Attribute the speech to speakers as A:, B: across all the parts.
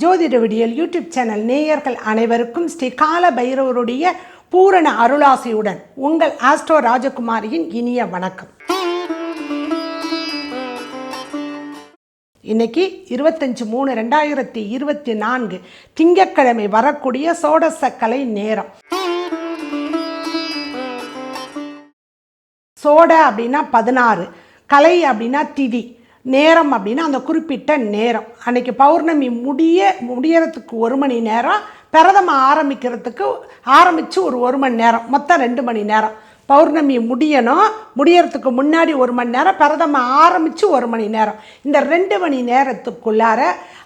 A: ஜோதிட விடியல் YouTube channel நேயர்கள் அனைவருக்கும் ஸ்ரீ கால பைரவருடைய பூரண அருளாசியுடன் உங்கள் ஆஸ்ட்ரோ ராஜகுமாரியின் இனிய வணக்கம். இன்னைக்கு இருபத்தஞ்சு மூணு ரெண்டாயிரத்தி இருபத்தி நான்கு திங்கட்கிழமை வரக்கூடிய சோடசக்கலை நேரம். சோட அப்படின்னா பதினாறு கலை அப்படின்னா திதி. நேரம் அப்படின்னா அந்த குறிப்பிட்ட நேரம். அன்னைக்கு பௌர்ணமி முடிய முடியறதுக்கு ஒரு மணி நேரம் பிரதம ஆரம்பிக்கிறதுக்கு ஆரம்பித்து ஒரு ஒரு மணி நேரம். மொத்தம் ரெண்டு மணி நேரம். பௌர்ணமி முடியணும். முடியறதுக்கு முன்னாடி ஒரு மணி நேரம் பிரதம ஆரம்பித்து ஒரு மணி நேரம். இந்த ரெண்டு மணி நேரத்துக்குள்ளார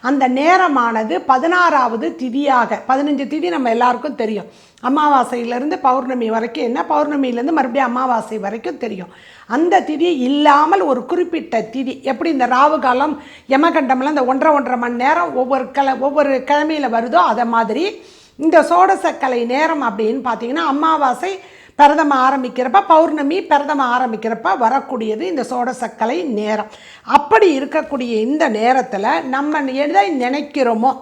A: அந்த நேரமானது பதினாறாவது திதியாக பதினஞ்சு திதி நம்ம எல்லாருக்கும் தெரியும். அமாவாசையிலேருந்து பௌர்ணமி வரைக்கும் என்ன? பௌர்ணமியிலேருந்து மறுபடியும் அமாவாசை வரைக்கும் தெரியும். அந்த திதி இல்லாமல் ஒரு குறிப்பிட்ட திதி எப்படி இந்த ராவு காலம் யமகண்டம்லாம் இந்த ஒன்றரை ஒன்றரை மணி நேரம் ஒவ்வொரு கிழ ஒவ்வொரு கிழமையில் வருதோ அதை மாதிரி. இந்த சோடசக்கலை நேரம் அப்படின்னு பார்த்தீங்கன்னா அமாவாசை பிரதமம் ஆரம்பிக்கிறப்ப பௌர்ணமி பிரதமம் ஆரம்பிக்கிறப்ப வரக்கூடியது இந்த சோடசக்கலை நேரம். அப்படி இருக்கக்கூடிய இந்த நேரத்தில் நம்ம எதை நினைக்கிறோமோ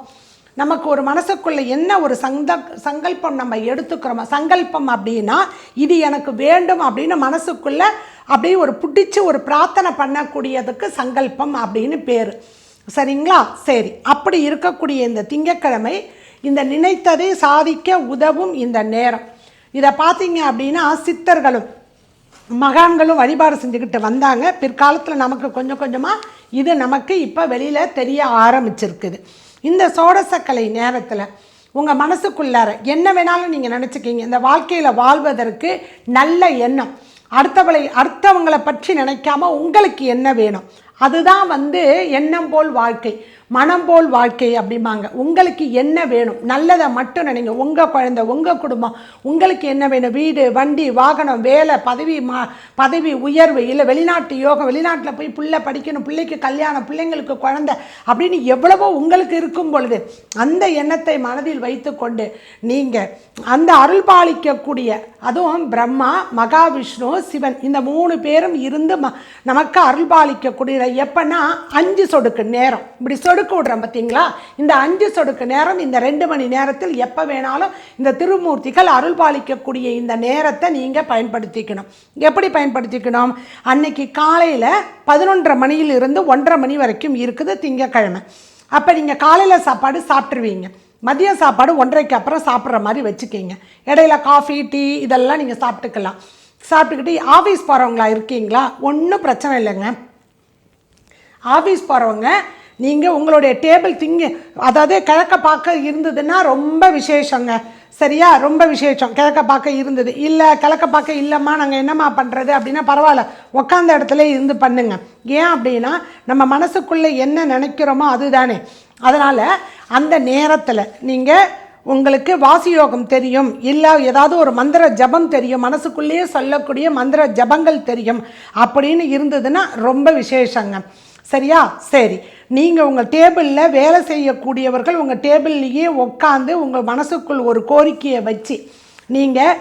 A: நமக்கு ஒரு மனசுக்குள்ளே என்ன ஒரு சங்க சங்கல்பம் நம்ம எடுத்துக்கிறோமோ சங்கல்பம் அப்படின்னா இது எனக்கு வேண்டும் அப்படின்னு மனசுக்குள்ளே அப்படியே ஒரு பிடிச்சி ஒரு பிரார்த்தனை பண்ணக்கூடியதுக்கு சங்கல்பம் அப்படின்னு பேர். சரிங்களா? சரி. அப்படி இருக்கக்கூடிய இந்த திங்கட்கிழமை இந்த நினைத்ததை சாதிக்க உதவும் இந்த நேரம். இதை பார்த்தீங்க அப்படின்னா சித்தர்களும் மகான்களும் வழிபாடு செஞ்சுக்கிட்டு வந்தாங்க. பிற்காலத்தில் நமக்கு கொஞ்சம் கொஞ்சமாக இது நமக்கு இப்போ வெளியில் தெரிய ஆரம்பிச்சிருக்குது. இந்த சோடசக்கலை நேரத்தில் உங்கள் மனசுக்குள்ளார என்ன வேணாலும் நீங்கள் நினச்சிக்கிங்க. இந்த வாழ்க்கையில் வாழ்வதற்கு நல்ல எண்ணம். அடுத்தவளை அடுத்தவங்களை பற்றி நினைக்காம உங்களுக்கு என்ன வேணும்? அதுதான் வந்து எண்ணம் போல் வாழ்க்கை. மனம் போல் வாழ்க்கை அப்படிம்பாங்க. உங்களுக்கு என்ன வேணும்? நல்லதை மட்டும் நினைங்க. உங்கள் குழந்தை உங்கள் குடும்பம் உங்களுக்கு என்ன வேணும்? வீடு வண்டி வாகனம் வேலை பதவி மா பதவி உயர்வு இல்லை வெளிநாட்டு யோகம் வெளிநாட்டில் போய் பிள்ளை படிக்கணும் பிள்ளைக்கு கல்யாணம் பிள்ளைங்களுக்கு குழந்தை அப்படின்னு எவ்வளவோ உங்களுக்கு இருக்கும் பொழுது அந்த எண்ணத்தை மனதில் வைத்துக்கொண்டு நீங்கள் அந்த அருள் பாலிக்கக்கூடிய அதுவும் பிரம்மா மகாவிஷ்ணு சிவன் இந்த மூணு பேரும் இருந்து ம நமக்கு அருள் பாலிக்கக்கூடிய எப்பன்னா அஞ்சு சொடுக்கு நேரம். இப்படி சொடுக்கு விடுறோம் பார்த்தீங்களா இந்த அஞ்சு சொடுக்கு நேரம் இந்த ரெண்டு மணி நேரத்தில் எப்போ வேணாலும் இந்த திருமூர்த்திகள் அருள் பாலிக்கக்கூடிய இந்த நேரத்தை நீங்கள் பயன்படுத்திக்கணும். எப்படி பயன்படுத்திக்கணும்? அன்னைக்கு காலையில் பதினொன்றரை மணியிலிருந்து ஒன்றரை மணி வரைக்கும் இருக்குது திங்கக்கிழமை. அப்போ நீங்கள் காலையில் சாப்பாடு சாப்பிட்ருவீங்க மதிய சாப்பாடு ஒன்றரைக்கு அப்புறம் சாப்பிட்ற மாதிரி வச்சுக்கிங்க. இடையில காஃபி டீ இதெல்லாம் நீங்கள் சாப்பிட்டுக்கலாம். சாப்பிட்டுக்கிட்டு ஆஃபீஸ் போகிறவங்களா இருக்கீங்களா? ஒன்றும் பிரச்சனை இல்லைங்க. ஆஃபீஸ் போகிறவங்க நீங்கள் உங்களுடைய டேபிள் திங்கு அதாவது கிழக்க பார்க்க இருந்ததுன்னா ரொம்ப விசேஷங்க. சரியா? ரொம்ப விசேஷம். கிழக்க பார்க்க இருந்தது. இல்லை கிழக்க பார்க்க இல்லைம்மா நாங்கள் என்னம்மா பண்ணுறது அப்படின்னா பரவாயில்ல. உட்காந்த இடத்துல இருந்து பண்ணுங்க. ஏன் அப்படின்னா நம்ம மனசுக்குள்ளே என்ன நினைக்கிறோமோ அதுதானே. அதனால் அந்த நேரத்தில் நீங்கள் உங்களுக்கு வாசியோகம் தெரியும். இல்லை ஏதாவது ஒரு மந்திர ஜபம் தெரியும். மனசுக்குள்ளேயே சொல்லக்கூடிய மந்திர ஜபங்கள் தெரியும். அப்படின்னு இருந்ததுன்னா ரொம்ப விசேஷங்க. சரியா? சரி. நீங்கள் உங்கள் டேபிளில் வேலை செய்யக்கூடியவர்கள் உங்கள் டேபிள்லேயே உட்காந்து உங்கள் மனசுக்குள் ஒரு கோரிக்கையை வச்சு நீங்கள்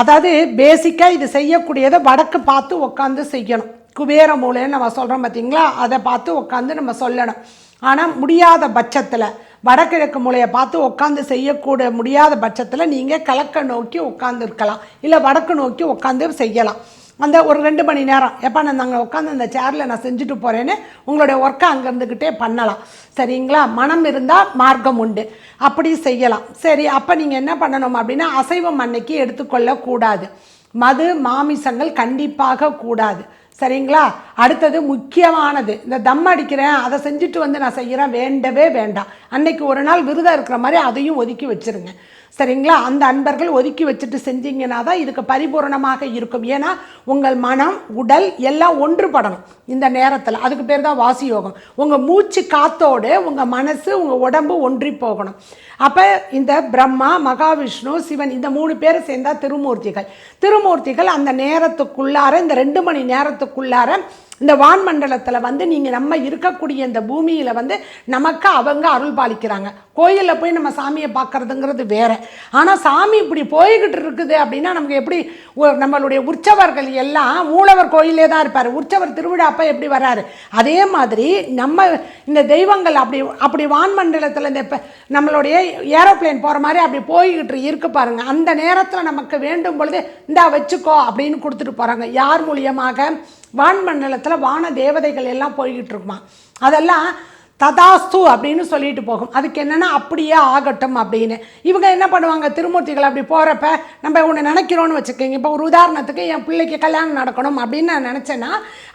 A: அதாவது பேசிக்காக இது செய்யக்கூடியதை வடக்கு பார்த்து உட்காந்து செய்யணும். குபேர மூலைன்னு நம்ம சொல்கிறோம் பார்த்தீங்களா அதை பார்த்து உட்காந்து நம்ம சொல்லணும். ஆனால் முடியாத பட்சத்தில் வடகிழக்கு மூலையை பார்த்து உட்காந்து செய்யக்கூட முடியாத பட்சத்தில் நீங்கள் கிழக்க நோக்கி உட்காந்துருக்கலாம் இல்லை வடக்கு நோக்கி உட்காந்து செய்யலாம். அந்த ஒரு ரெண்டு மணி நேரம். எப்போ நான் நாங்கள் உட்காந்து அந்த சேரில் நான் செஞ்சுட்டு போகிறேன்னு உங்களுடைய ஒர்க்கை அங்கே இருந்துக்கிட்டே பண்ணலாம். சரிங்களா? மனம் இருந்தால் மார்க்கம் உண்டு. அப்படி செய்யலாம். சரி அப்போ நீங்கள் என்ன பண்ணணும் அப்படின்னா அசைவம் அன்னைக்கு எடுத்துக்கொள்ளக்கூடாது. மது மாமிசங்கள் கண்டிப்பாக கூடாது. சரிங்களா? அடுத்தது முக்கியமானது. இந்த தம் அடிக்கிறேன் அதை செஞ்சுட்டு வந்து நான் செய்கிறேன் வேண்டவே வேண்டாம். அன்னைக்கு ஒரு நாள் விரதம் இருக்கிற மாதிரி அதையும் ஒதுக்கி வச்சுருங்க. சரிங்களா? அந்த அன்பர்கள் ஒதுக்கி வச்சுட்டு செஞ்சீங்கன்னா தான் இதுக்கு பரிபூரணமாக இருக்கும். ஏன்னா உங்கள் மனம் உடல் எல்லாம் ஒன்றுபடணும் இந்த நேரத்தில். அதுக்கு பேர் தான் வாசி யோகம். உங்கள் மூச்சு காத்தோடு உங்கள் மனசு உங்கள் உடம்பு ஒன்றி போகணும். அப்போ இந்த பிரம்மா மகாவிஷ்ணு சிவன் இந்த மூணு பேர் சேர்ந்தா திருமூர்த்திகள். திருமூர்த்திகள் அந்த நேரத்துக்குள்ளார இந்த ரெண்டு மணி நேரத்துக்குள்ளார இந்த வான்மண்டலத்தில் வந்து நீங்கள் நம்ம இருக்கக்கூடிய இந்த பூமியில் வந்து நமக்கு அவங்க அருள் பாலிக்கிறாங்க. கோயிலில் போய் நம்ம சாமியை பார்க்குறதுங்கிறது வேறு. ஆனால் சாமி இப்படி போய்கிட்டு இருக்குது அப்படின்னா நமக்கு எப்படி நம்மளுடைய உற்சவர்கள் எல்லாம் மூலவர் கோயிலே தான் இருப்பார். உற்சவர் திருவிழா அப்போ எப்படி வராரு? அதே மாதிரி நம்ம இந்த தெய்வங்கள் அப்படி அப்படி வான்மண்டலத்தில் இந்த நம்மளுடைய ஏரோப்ளேன் போகிற மாதிரி அப்படி போய்கிட்டு இருக்கு பாருங்கள் அந்த நேரத்தில் நமக்கு வேண்டும் பொழுது இந்தா வச்சுக்கோ அப்படின்னு கொடுத்துட்டு போகிறாங்க யார் மூலியமாக? வான்மண்டலத்தில் வான தேவதைகள் எல்லாம் போய்கிட்டு இருக்குமா? அதெல்லாம் ததாஸ்து அப்படின்னு சொல்லிட்டு போகும். அதுக்கு என்னென்னா அப்படியே ஆகட்டும் அப்படின்னு. இவங்க என்ன பண்ணுவாங்க? திருமூர்த்திகள் அப்படி போகிறப்ப நம்ம ஒன்று நினைக்கிறோன்னு வச்சுக்கோங்க. இப்போ ஒரு உதாரணத்துக்கு என் பிள்ளைக்கு கல்யாணம் நடக்கணும் அப்படின்னு நான் நினச்சேன்னா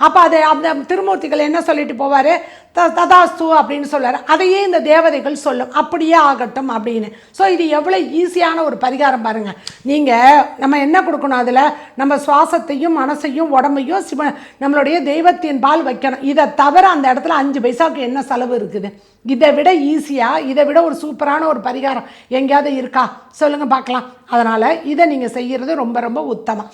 A: அப்போ அதை அந்த திருமூர்த்திகள் என்ன சொல்லிட்டு போவார்? த ததாஸ்து அப்படின்னு சொல்லுவார். அதையே இந்த தேவதைகள் சொல்லும். அப்படியே ஆகட்டும் அப்படின்னு. ஸோ இது எவ்வளோ ஈஸியான ஒரு பரிகாரம் பாருங்கள் நீங்கள் நம்ம என்ன கொடுக்கணும் அதில்? நம்ம சுவாசத்தையும் மனசையும் உடம்பையும் சிவ நம்மளுடைய தெய்வத்தின் பால் வைக்கணும். இதை தவிர அந்த இடத்துல அஞ்சு பைசாவுக்கு என்ன செலவு இருக்குது. இதை விட ஈஸியாக இதை விட ஒரு சூப்பரான ஒரு பரிகாரம் எங்கேயாவது இருக்கா? சொல்லுங்கள் பார்க்கலாம். அதனால் இதை நீங்கள் செய்கிறது ரொம்ப ரொம்ப உத்தமம்.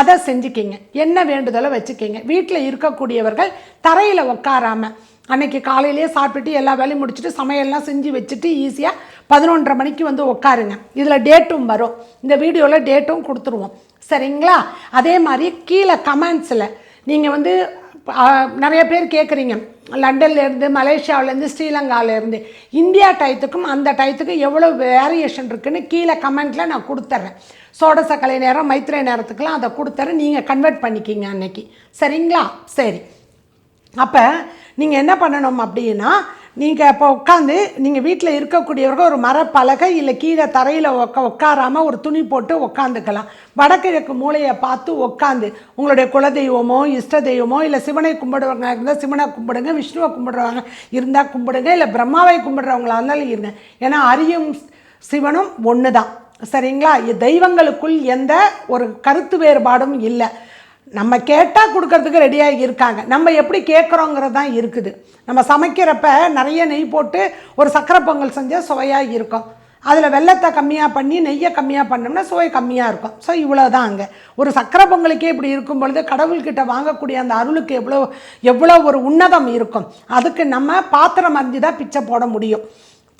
A: அதை செஞ்சுக்கிங்க. என்ன வேண்டுதலோ வச்சுக்கிங்க. வீட்டில் இருக்கக்கூடியவர்கள் தரையில் உட்காராமல் அன்னைக்கு காலையிலேயே சாப்பிட்டுட்டு எல்லா வேலையும் முடிச்சுட்டு சமையல்லாம் செஞ்சு வச்சுட்டு ஈஸியாக பதினொன்றரை மணிக்கு வந்து உட்காருங்க இதில் டேட்டும் வரும். இந்த வீடியோவில் டேட்டும் கொடுத்துருவோம். சரிங்களா? அதே மாதிரி கீழே கமெண்ட்ஸில் நீங்கள் வந்து நிறைய பேர் கேட்குறீங்க லண்டன்லேருந்து மலேசியாவிலேருந்து ஸ்ரீலங்காவிலேருந்து இந்தியா டயத்துக்கும் அந்த டயத்துக்கும் எவ்வளோ வேரியேஷன் இருக்குதுன்னு கீழே கமெண்ட்டில் நான் கொடுத்துட்றேன் சோடசக்கலை நேரம் மைத்திரை நேரத்துக்கெலாம் அதை கொடுத்துறேன் நீங்கள் கன்வெர்ட் பண்ணிக்கிங்க அன்னைக்கு. சரிங்களா? சரி. அப்போ நீங்கள் என்ன பண்ணணும் அப்படின்னா நீங்கள் இப்போ உட்காந்து நீங்கள் வீட்டில் இருக்கக்கூடியவர்கள் ஒரு மரப்பலகை இல்லை கீழே தரையில் உக்க உட்காராமல் ஒரு துணி போட்டு உட்காந்துக்கலாம் வடகிழக்கு மூலையை பார்த்து உட்காந்து உங்களுடைய குலதெய்வமோ இஷ்ட தெய்வமோ இல்லை சிவனை கும்பிடுவாங்க இருந்தால் சிவனை கும்பிடுங்க விஷ்ணுவை கும்பிடுறவங்க இருந்தால் கும்பிடுங்க இல்லை பிரம்மாவை கும்பிடுறவங்களா இருந்தாலும் இருங்க. ஏன்னா அரியும் சிவனும் ஒன்று தான் சரிங்களா? தெய்வங்களுக்குள் எந்த ஒரு கருத்து வேறுபாடும் இல்லை. நம்ம கேட்டால் கொடுக்கறதுக்கு ரெடியாக இருக்காங்க. நம்ம எப்படி கேட்குறோங்கிறது தான் இருக்குது. நம்ம சமைக்கிறப்ப நிறைய நெய் போட்டு ஒரு சக்கரை பொங்கல் செஞ்சால் சுவையாக இருக்கும். அதில் வெள்ளத்தை கம்மியாக பண்ணி நெய்யை கம்மியாக பண்ணோம்னா சுவை கம்மியாக இருக்கும். ஸோ இவ்வளோ தான் அங்கே. ஒரு சக்கரை பொங்கலுக்கே இப்படி இருக்கும் பொழுது கடவுள்கிட்ட வாங்கக்கூடிய அந்த அருளுக்கு எவ்வளோ எவ்வளோ ஒரு உன்னதம் இருக்கும். அதுக்கு நம்ம பாத்திரம் அறிஞ்சு தான் பிச்சை போட முடியும்.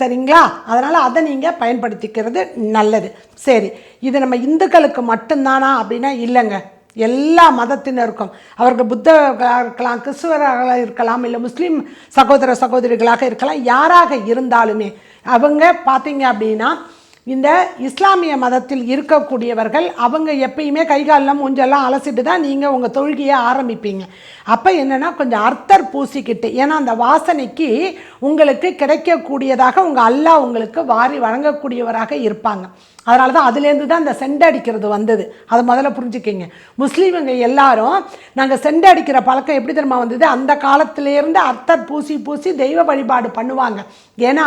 A: சரிங்களா? அதனால் அதை நீங்கள் பயன்படுத்திக்கிறது நல்லது. சரி. இது நம்ம இந்துக்களுக்கு மட்டும்தானா அப்படின்னா இல்லைங்க. எல்லா மதத்தினருக்கும். அவர்கள் புத்தர்களாக இருக்கலாம் கிறிஸ்துவராக இருக்கலாம் இல்லை முஸ்லீம் சகோதர சகோதரிகளாக இருக்கலாம் யாராக இருந்தாலுமே அவங்க பார்த்தீங்க அப்படின்னா இந்த இஸ்லாமிய மதத்தில் இருக்கக்கூடியவர்கள் அவங்க எப்பயுமே கை காலெல்லாம் மூஞ்செல்லாம் அலசிட்டு தான் நீங்கள் உங்கள் தொழுகையை ஆரம்பிப்பீங்க. அப்போ என்னென்னா கொஞ்சம் அர்த்தர் பூசிக்கிட்டு ஏன்னா அந்த வாசனைக்கு உங்களுக்கு கிடைக்கக்கூடியதாக உங்கள் அல்லாஹ் உங்களுக்கு வாரி வழங்கக்கூடியவராக இருப்பாங்க. அதனால தான் அதுலேருந்து தான் இந்த செண்டை அடிக்கிறது வந்தது. அதை முதல்ல புரிஞ்சுக்கிங்க. முஸ்லீமுங்க எல்லாரும் நாங்கள் செண்டை அடிக்கிற பழக்கம் எப்படி தெரியுமா வந்தது? அந்த காலத்திலேருந்து அர்த்தர் பூசி பூசி தெய்வ வழிபாடு பண்ணுவாங்க. ஏன்னா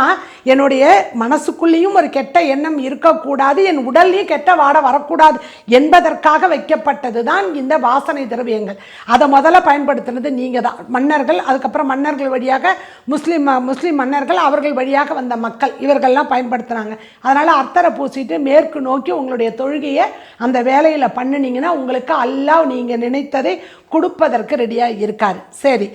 A: என்னுடைய மனசுக்குள்ளேயும் ஒரு கெட்ட எண்ணம் இருக்கக்கூடாது என் உடல்லையும் கெட்ட வாட வரக்கூடாது என்பதற்காக வைக்கப்பட்டது தான் இந்த வாசனை திரவியங்கள். அதை முதல்ல பயன்படுத்தினது நீங்கள் தான் மன்னர்கள் அதுக்கப்புறம் மன்னர்கள் வழியாக முஸ்லீம் முஸ்லீம் மன்னர்கள் அவர்கள் வழியாக வந்த மக்கள் இவர்கள்லாம் பயன்படுத்துனாங்க. அதனால் அர்த்தரை பூசிட்டு மேற்கு நோக்கி உங்களுடைய தொழுகையை அந்த வேலையில் பண்ணினீங்கன்னா உங்களுக்கு அல்லாஹ் நீங்கள் நினைத்ததை கொடுப்பதற்கு ரெடியாக இருக்கார். சரி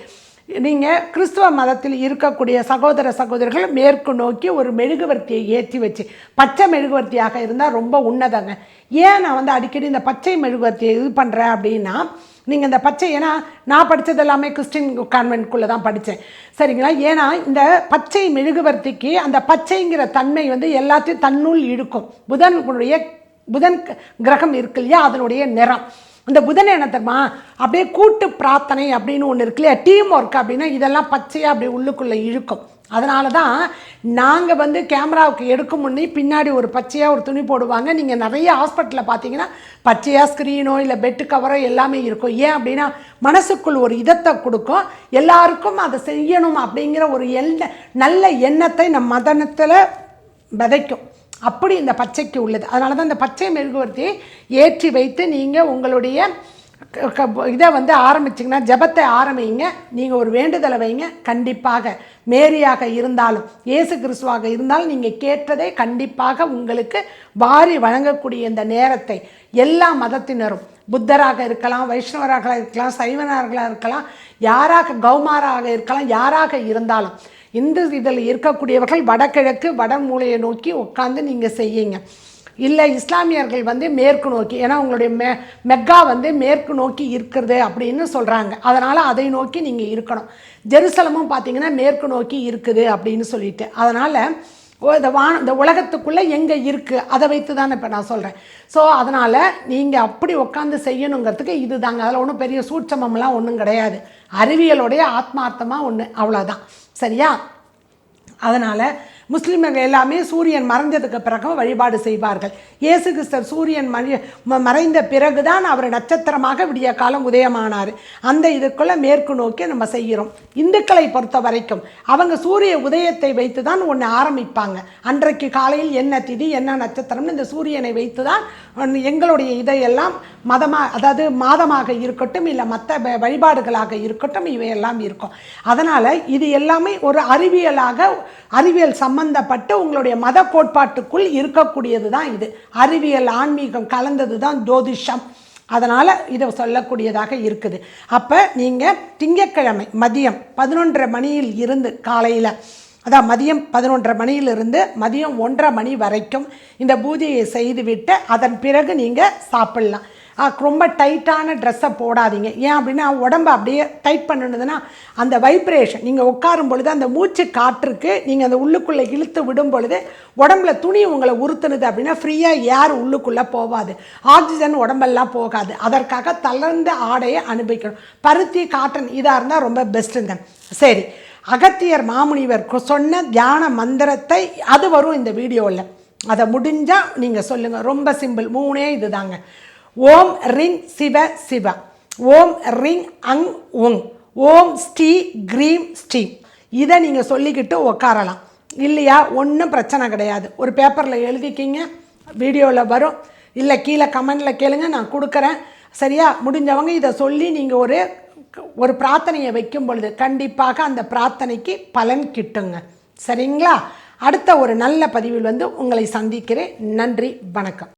A: நீங்கள் கிறிஸ்துவ மதத்தில் இருக்கக்கூடிய சகோதர சகோதரிகள் மேற்கு நோக்கி ஒரு மெழுகுவர்த்தியை ஏற்றி வச்சு பச்சை மெழுகுவர்த்தியாக இருந்தால் ரொம்ப உன்னதங்க. ஏன் நான் வந்து அடிக்கடி இந்த பச்சை மெழுகுவர்த்தியை இது பண்ணுறேன் அப்படின்னா நீங்கள் இந்த பச்சை ஏன்னா நான் படித்தது எல்லாமே கிறிஸ்டின் கான்வென்ட்குள்ளே தான் படித்தேன் சரிங்களா? ஏன்னா இந்த பச்சை மெழுகுவர்த்திக்கு அந்த பச்சைங்கிற தன்மை வந்து எல்லாத்தையும் தன்னுள் இழுக்கும். புதனுடைய புதன் கிரகம் இருக்கு இல்லையா? அதனுடைய நிறம். இந்த புதன் என்ன தெரியுமா? அப்படியே கூட்டு பிரார்த்தனை அப்படின்னு ஒன்று இருக்கு இல்லையா? டீம் ஒர்க் அப்படின்னா இதெல்லாம் பச்சையாக அப்படியே உள்ளுக்குள்ளே இழுக்கும். அதனால தான் நாங்கள் வந்து கேமராவுக்கு எடுக்கும் முன்னே பின்னாடி ஒரு பச்சையாக ஒரு துணி போடுவாங்க. நீங்கள் நிறைய ஹாஸ்பிட்டலில் பார்த்தீங்கன்னா பச்சையாக ஸ்க்ரீனோ இல்லை பெட்டு கவரோ எல்லாமே இருக்கும். ஏன் அப்படின்னா மனசுக்குள் ஒரு இதத்தை கொடுக்கும். எல்லாருக்கும் அதை செய்யணும் அப்படிங்கிற ஒரு எண்ண நல்ல எண்ணத்தை நம் மதனத்தில் விதைக்கும். அப்படி இந்த பச்சைக்கு உள்ளது. அதனால தான் இந்த பச்சை மெழுகுவர்த்தியை ஏற்றி வைத்து நீங்கள் உங்களுடைய இதை வந்து ஆரம்பிச்சிங்கன்னா ஜெபத்தை ஆரம்பிங்க. நீங்கள் ஒரு வேண்டுதலை வைங்க. கண்டிப்பாக மேரியாக இருந்தாலும் இயேசு கிறிஸ்துவாக இருந்தாலும் நீங்கள் கேட்டதே கண்டிப்பாக உங்களுக்கு வாரி வழங்கக்கூடிய இந்த நேரத்தை எல்லா மதத்தினரும் புத்தராக இருக்கலாம் வைஷ்ணவராக இருக்கலாம் சைவனர்களாக இருக்கலாம் யாராக கௌமாராக இருக்கலாம் யாராக இருந்தாலும் இந்த இதில் இருக்கக்கூடியவர்கள் வடகிழக்கு வட மூலையை நோக்கி உட்காந்து நீங்கள் செய்யுங்க. இல்லை இஸ்லாமியர்கள் வந்து மேற்கு நோக்கி ஏன்னா உங்களுடைய மெ மெக்கா வந்து மேற்கு நோக்கி இருக்கிறது அப்படின்னு சொல்கிறாங்க அதனால் அதை நோக்கி நீங்கள் இருக்கணும். ஜெருசலமும் பார்த்தீங்கன்னா மேற்கு நோக்கி இருக்குது அப்படின்னு சொல்லிட்டு. அதனால் இந்த வான இந்த உலகத்துக்குள்ளே எங்கே இருக்குது அதை வைத்து தானே இப்போ நான் சொல்கிறேன் ஸோ அதனால் நீங்கள் அப்படி உட்காந்து செய்யணுங்கிறதுக்கு இது தாங்க அதில் ஒன்றும் பெரிய சூட்சமம்லாம் ஒன்றும் கிடையாது. அறிவியலுடைய ஆத்மார்த்தமாக ஒன்று அவ்வளோதான் சரியா? அதனால் முஸ்லீம்கள் எல்லாமே சூரியன் மறைஞ்சதுக்கு பிறகு வழிபாடு செய்வார்கள். இயேசு கிறிஸ்தர் சூரியன் ம- மறைந்த பிறகுதான் அவர் நட்சத்திரமாக விடிய காலம் உதயமானார். அந்த இதுக்குள்ளே மேற்கு நோக்கி நம்ம செய்கிறோம். இந்துக்களை பொறுத்த வரைக்கும் அவங்க சூரிய உதயத்தை வைத்து தான் ஒன்று ஆரம்பிப்பாங்க. அன்றைக்கு காலையில் என்ன திதி என்ன நட்சத்திரம்னு இந்த சூரியனை வைத்து தான் எங்களுடைய இதையெல்லாம் மதமாக அதாவது மாதமாக இருக்கட்டும் இல்லை மற்ற வழிபாடுகளாக இருக்கட்டும் இவையெல்லாம் இருக்கும். அதனால் இது எல்லாமே ஒரு அறிவியலாக அறிவியல் சம்பந்தப்பட்டு உங்களுடைய மத கோட்பாட்டுக்குள் இருக்கக்கூடியது தான் இது. அறிவியல் ஆன்மீகம் கலந்தது தான் ஜோதிஷம். அதனால் இதை சொல்லக்கூடியதாக இருக்குது. அப்போ நீங்கள் திங்கட்கிழமை மதியம் பதினொன்றரை மணியில் இருந்து காலையில் அதான் மதியம் பதினொன்றரை மணியிலிருந்து மதியம் ஒன்றரை மணி வரைக்கும் இந்த பூஜையை செய்துவிட்டு அதன் பிறகு நீங்கள் சாப்பிட்லாம். ரொம்ப டைட்டான ட்ரெஸ்ஸை போடாதீங்க. ஏன் அப்படின்னா உடம்பு அப்படியே டைட் பண்ணுனதுன்னா அந்த வைப்ரேஷன் நீங்கள் உட்காரும் பொழுது அந்த மூச்சு காற்றுக்கு நீங்கள் அந்த உள்ளுக்குள்ளே இழுத்து விடும் பொழுது உடம்புல துணி உங்களை உறுத்துனது அப்படின்னா ஃப்ரீயாக ஏர் உள்ளுக்குள்ளே போகாது. ஆக்சிஜன் உடம்பெல்லாம் போகாது. அதற்காக தளர்ந்த ஆடையை அனுபவிக்கணும். பருத்தி காட்டன் இதாக இருந்தால் ரொம்ப பெஸ்ட்டுங்க சரி அகத்தியர் மாமுனிவர் சொன்ன தியான மந்திரத்தை அது வரும் இந்த வீடியோவில் அதை முடிஞ்சால் நீங்கள் சொல்லுங்கள் ரொம்ப சிம்பிள் மூணே இதுதாங்க. ஓம் ரிங் சிவ சிவ. ஓம் ரிங் அங் உங். ஓம் ஸ்ரீ க்ரீம் ஸ்ரீம் இதை நீங்கள் சொல்லிக்கிட்டு உட்காரலாம் இல்லையா? ஒன்றும் பிரச்சனை கிடையாது. ஒரு பேப்பரில் எழுதிக்கிங்க. வீடியோவில் வரும். இல்லை கீழே கமெண்டில் கேளுங்க. நான் கொடுக்குறேன். சரியா? முடிஞ்சவங்க இதை சொல்லி நீங்கள் ஒரு ஒரு பிரார்த்தனையை வைக்கும் பொழுது கண்டிப்பாக அந்த பிரார்த்தனைக்கு பலன் கிட்டுங்க. சரிங்களா? அடுத்த ஒரு நல்ல பதிவில் வந்து உங்களை சந்திக்கிறேன். நன்றி வணக்கம்.